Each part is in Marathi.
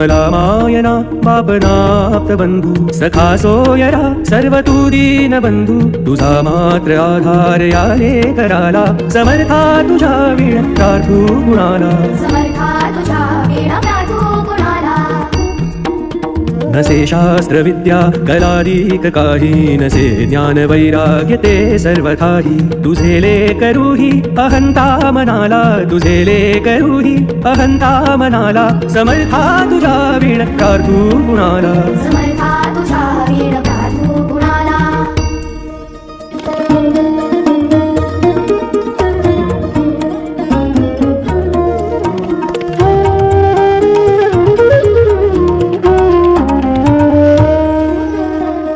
रामायणा मायना बापनाप्त बंधू सखा सोयरा सर्व तू दीन बंधू तुझा मात्र आधार याने कराला समर्था तुझा विण प्रार्थू गुणाला। समर्था तुझा वीणा नसे शास्त्र विद्या कलादिक काही नसे ज्ञान वैराग्य ते सर्वथाही. तुझे ले करूही अहंता मनाला तुझे ले करूही अहंता मनाला. समर्था तुझा विण प्रार्थू गुणाला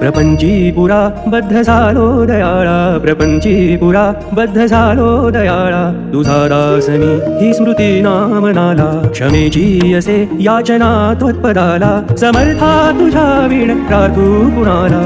प्रपंची पुरा बद्ध झालो दयाळा प्रपंची पुरा बद्ध झालो दयाळा तुझा दासनी ही स्मृती नामनाला. क्षमेची असे याचना त्वत्पदाला समर्था तुझ्या वीण प्रार्थू कुणाला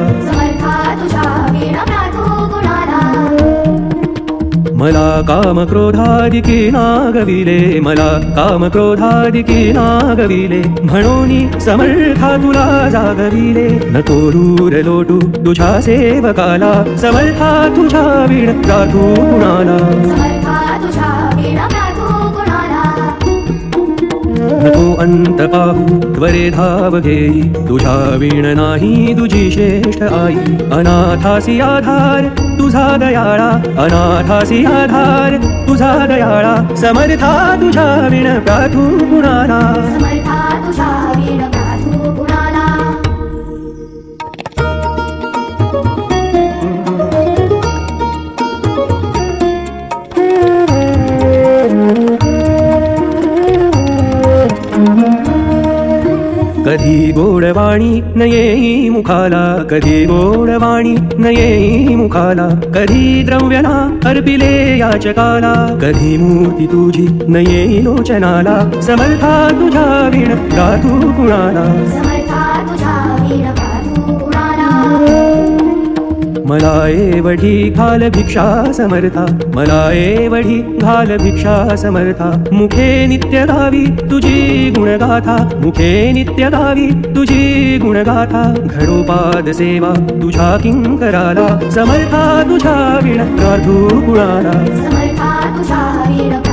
मला काम क्रोधादिकी नागविले मला काम क्रोधादिकी नागविले म्हणून समर्था तुला जागविले नको दूर लोटू तुझ्या सेवकाला। समर्था तुझ्या विण प्रार्थू कुणाला। अंत पाहू त्वरे धाव घेई तुझ्या वीण नाही तुझी श्रेष्ठ आई। अनाथासी आधार तुझा दयाळा। अनाथासी आधार तुझा दयाळा। समर्था तुझ्या विण प्राथू गुणाला कधी गोडवाणी न येई मुखाला. कधी गोडवाणी न येई मुखाला. कधी द्रव्यना अर्पिले याचकाला. कधी मूर्ती तुझी न येई लोचनाला. समर्था तुझ्या विण प्रार्थू कुणाला. समर्था तुझा वीण मला एवढी घाल भिक्षा समर्था मला एवढी घाल भिक्षा समर्था. मुखे नित्य गावी तुझी गुणगाथा. मुखे नित्य गावी तुझी गुणगाथा. घडोपाद सेवा तुझ्या किंकराला. समर्था तुझ्या विण प्रार्थू कुणाला समर्था तुझ्या